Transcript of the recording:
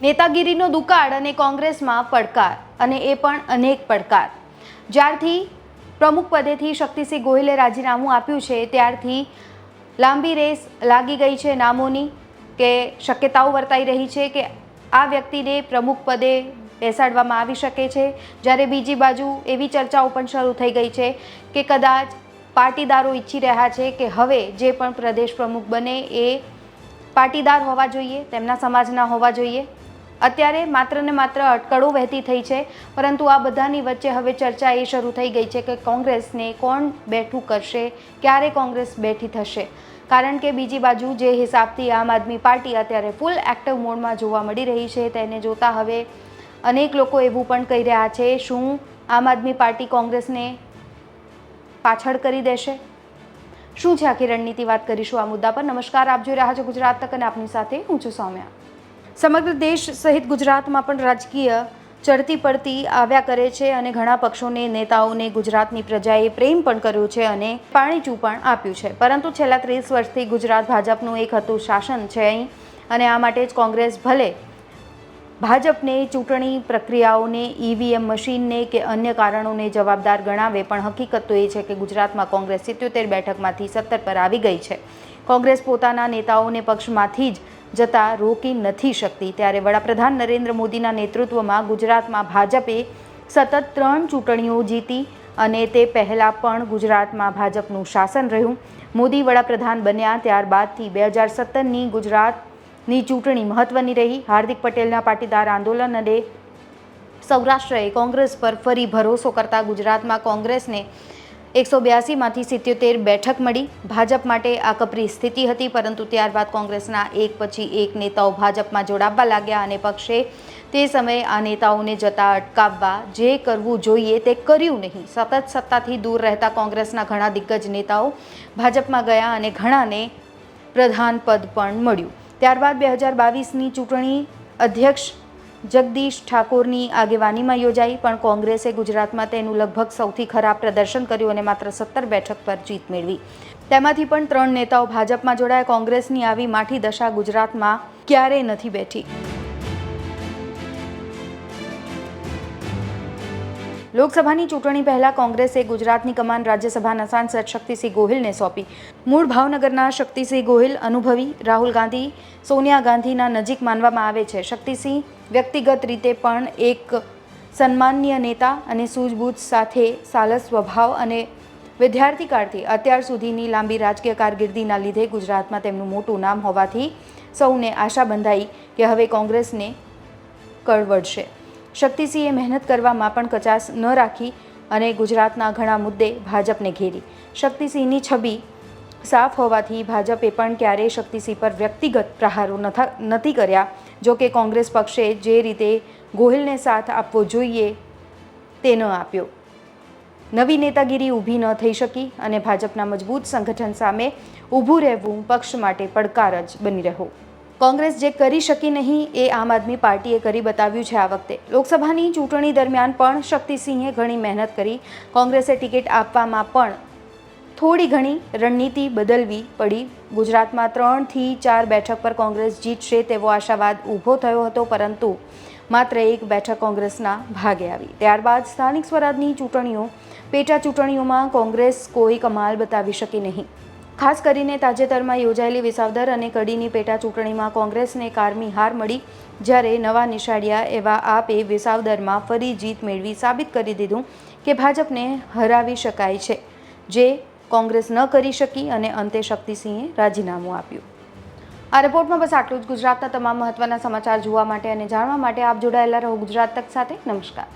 નેતાગીરીનો દુકાળ અને કોંગ્રેસમાં પડકાર અને એ પણ અનેક પડકાર. જ્યારથી પ્રમુખ પદેથી શક્તિસિંહ ગોહિલે રાજીનામું આપ્યું છે, ત્યારથી લાંબી રેસ લાગી ગઈ છે નામોની કે શક્યતાઓ વર્તાઈ રહી છે કે આ વ્યક્તિને પ્રમુખ પદે બેસાડવામાં આવી શકે છે. જ્યારે બીજી બાજુ એવી ચર્ચાઓ પણ શરૂ થઈ ગઈ છે કે કદાચ પાટીદારો ઈચ્છી રહ્યા છે કે હવે જે પણ પ્રદેશ પ્રમુખ બને એ પાટીદાર હોવા જોઈએ, તેમના સમાજના હોવા જોઈએ. અત્યારે માત્ર ને માત્ર અટકળો વહેતી થઈ છે, પરંતુ આ બધાની વચ્ચે હવે ચર્ચા એ શરૂ થઈ ગઈ છે કે કોંગ્રેસને કોણ બેઠું કરશે, ક્યારે કોંગ્રેસ બેઠી થશે. કારણ કે બીજી બાજુ જે હિસાબથી આમ આદમી પાર્ટી અત્યારે ફૂલ એક્ટિવ મોડમાં જોવા મળી રહી છે, તેને જોતા હવે અનેક લોકો એવું પણ કહી રહ્યા છે, શું આમ આદમી પાર્ટી કોંગ્રેસને પાછળ કરી દેશે? શું છે આખી રણનીતિ વાત કરીશું આ મુદ્દા પર. નમસ્કાર, આપ જોઈ રહ્યા છો ગુજરાત તક અને આપની સાથે હું છું સૌમ્યા. સમગ્ર દેશ સહિત ગુજરાતમાં પણ રાજકીય ચડતી પડતી આવ્યા કરે છે અને ઘણા પક્ષોને, નેતાઓને ગુજરાતની પ્રજાએ પ્રેમ પણ કર્યો છે અને પાણીચું પણ આપ્યું છે. પરંતુ છેલ્લા ત્રીસ વર્ષથી ગુજરાત ભાજપનું એક હતું શાસન છે અહીં અને આ માટે જ કોંગ્રેસ ભલે ભાજપને ચૂંટણી પ્રક્રિયાઓને, ઈવીએમ મશીનને કે અન્ય કારણોને જવાબદાર ગણાવે, પણ હકીકત તો એ છે કે ગુજરાતમાં કોંગ્રેસ સિત્યોતેર બેઠકમાંથી સત્તર પર આવી ગઈ છે. કોંગ્રેસ પોતાના નેતાઓને પક્ષમાંથી જ જતા રોકી નથી શકતી. ત્યારે વડાપ્રધાન નરેન્દ્ર મોદીના નેતૃત્વમાં ગુજરાતમાં ભાજપે સતત ત્રણ ચૂંટણીઓ જીતી અને તે પહેલાં પણ ગુજરાતમાં ભાજપનું શાસન રહ્યું. મોદી વડાપ્રધાન બન્યા ત્યારબાદથી બે હજાર સત્તરની ગુજરાતની ચૂંટણી મહત્વની રહી. હાર્દિક પટેલના પાટીદાર આંદોલન અને સૌરાષ્ટ્રએ કોંગ્રેસ પર ફરી ભરોસો કરતા ગુજરાતમાં કોંગ્રેસને એકસો બ્યાસીમાંથી સિત્યોતેર બેઠક મળી. ભાજપ માટે આ કપરી સ્થિતિ હતી, પરંતુ ત્યારબાદ કોંગ્રેસના એક પછી એક નેતાઓ ભાજપમાં જોડાવવા લાગ્યા અને પક્ષે તે સમયે આ નેતાઓને જતા અટકાવવા જે કરવું જોઈએ તે કર્યું નહીં. સતત સત્તાથી દૂર રહેતા કોંગ્રેસના ઘણા દિગ્ગજ નેતાઓ ભાજપમાં ગયા અને ઘણાને પ્રધાન પદ પણ મળ્યું. ત્યારબાદ બે હજાર બાવીસની ચૂંટણી અધ્યક્ષ જગદીશ ઠાકોરની આગેવાનીમાં યોજાઈ, પણ કોંગ્રેસે ગુજરાતમાં તેનું લગભગ સૌથી ખરાબ પ્રદર્શન કર્યું અને માત્ર સત્તર બેઠક પર જીત મેળવી. તેમાંથી પણ ત્રણ નેતાઓ ભાજપમાં જોડાયા. કોંગ્રેસની આવી માઠી દશા ગુજરાતમાં ક્યારેય નથી બેઠી. લોકસભાની ચૂંટણી પહેલા કોંગ્રેસે ગુજરાતની કમાન રાજ્યસભાના સાંસદ શક્તિસિંહ ગોહિલને સોંપી. મૂળ ભાવનગરના શક્તિસિંહ ગોહિલ અનુભવી, રાહુલ ગાંધી, સોનિયા ગાંધીના નજીક માનવામાં આવે છે. શક્તિસિંહ વ્યક્તિગત રીતે પણ એક સન્માનીય નેતા અને સૂઝબૂછ સાથે સાલસ સ્વભાવ અને વિદ્યાર્થી કાળથી અત્યાર સુધીની લાંબી રાજકીય કારકિર્દીના લીધે ગુજરાતમાં તેમનું મોટું નામ હોવાથી સૌને આશા બંધાઈ કે હવે કોંગ્રેસને કળવડશે શક્તિસિંહે મહેનત કરવામાં પણ કચાશ ન રાખી અને ગુજરાતના ઘણા મુદ્દે ભાજપને ઘેરી. શક્તિસિંહની છબી સાફ હોવાથી ભાજપે પણ ક્યારેય શક્તિસિંહ પર વ્યક્તિગત પ્રહારો નથા કર્યા. જો કે કોંગ્રેસ પક્ષે જે રીતે ગોહિલને સાથ આપવો જોઈએ તે ન આપ્યો. નવી નેતાગીરી ઊભી ન થઈ શકી અને ભાજપના મજબૂત સંગઠન સામે ઊભું રહેવું પક્ષ માટે પડકાર જ બની રહ્યો. કોંગ્રેસ જે કરી શકી નહીં, એ આમ આદમી પાર્ટીએ કરી બતાવ્યું છે આ વખતે. લોકસભાની ચૂંટણી દરમિયાન પણ શક્તિસિંહે ઘણી મહેનત કરી. કોંગ્રેસે ટિકિટ આપવામાં પણ થોડી ઘણી રણનીતિ બદલવી પડી. ગુજરાતમાં ત્રણથી ચાર બેઠક પર કોંગ્રેસ જીતશે તેવો આશાવાદ ઊભો થયો હતો, પરંતુ માત્ર એક બેઠક કોંગ્રેસના ભાગે આવી. ત્યારબાદ સ્થાનિક સ્વરાજની ચૂંટણીઓ, પેટા ચૂંટણીઓમાં કોંગ્રેસ કોઈ કમાલ બતાવી શકી નહીં. ખાસ કરીને તાજેતરમાં યોજાયેલી વિસાવદર અને કડીની પેટા ચૂંટણીમાં કોંગ્રેસને કારમી હાર મળી, જ્યારે નવા નિશાળિયા એવા આપે વિસાવદરમાં ફરી જીત મેળવી સાબિત કરી દીધું કે ભાજપને હરાવી શકાય છે, જે કોંગ્રેસ ન કરી શકી અને અંતે શક્તિસિંહે રાજીનામું આપ્યું. આ રિપોર્ટમાં બસ આટલું જ. ગુજરાતના તમામ મહત્વના સમાચાર જોવા માટે અને જાણવા માટે આપ જોડાયેલા રહો ગુજરાત તક સાથે. નમસ્કાર.